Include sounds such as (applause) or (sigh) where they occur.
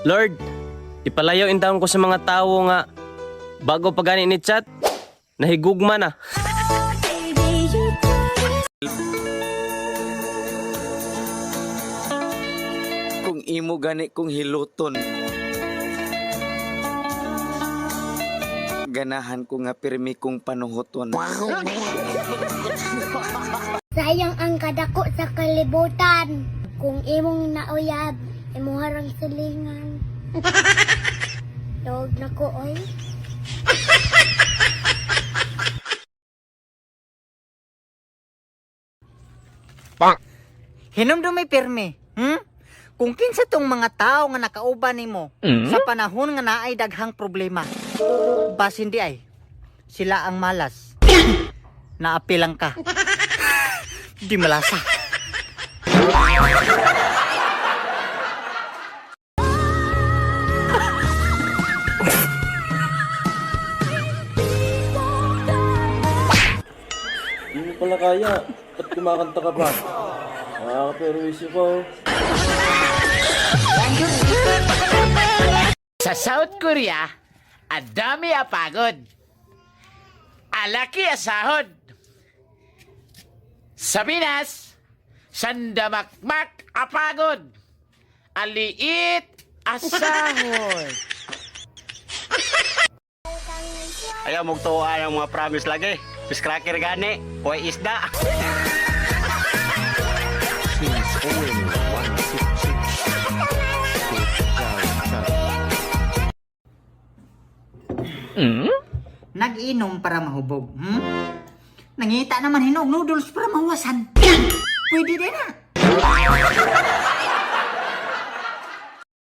Lord, ipalayaw intawon ko sa mga tao nga bago pa gani ni chat, nahigugma na. Kung imo gani kung hiluton. Ganahan ko nga pirmi kong panuhoton. Sayang ang kadako sa kalibutan. Kung imong nauyab, imo harang silingan. Dog na ko, oy. Hinumdum may pirmi. Hmm? Kung kinsa tong mga tao nga nakauban nimo sa panahon nga naay daghang problema. Bas hindi ay. Sila ang malas. (coughs) Naapilang ka. (coughs) Di malasa. Hindi mo pala kaya. Ba't kumakanta ka pa? Nakaka-perwisyo ko. Sa South Korea, ang dami apagod. Alaki asahod. Sa Pinas, sandamakmak apagod. Aliit asahod. Ayaw magtuwa ang mga promise lagi. Fish cracker gani, koy isda. Nag-inom para mahubog. Hmm? Nangita naman hinog noodles para mawasan. Pwede din na.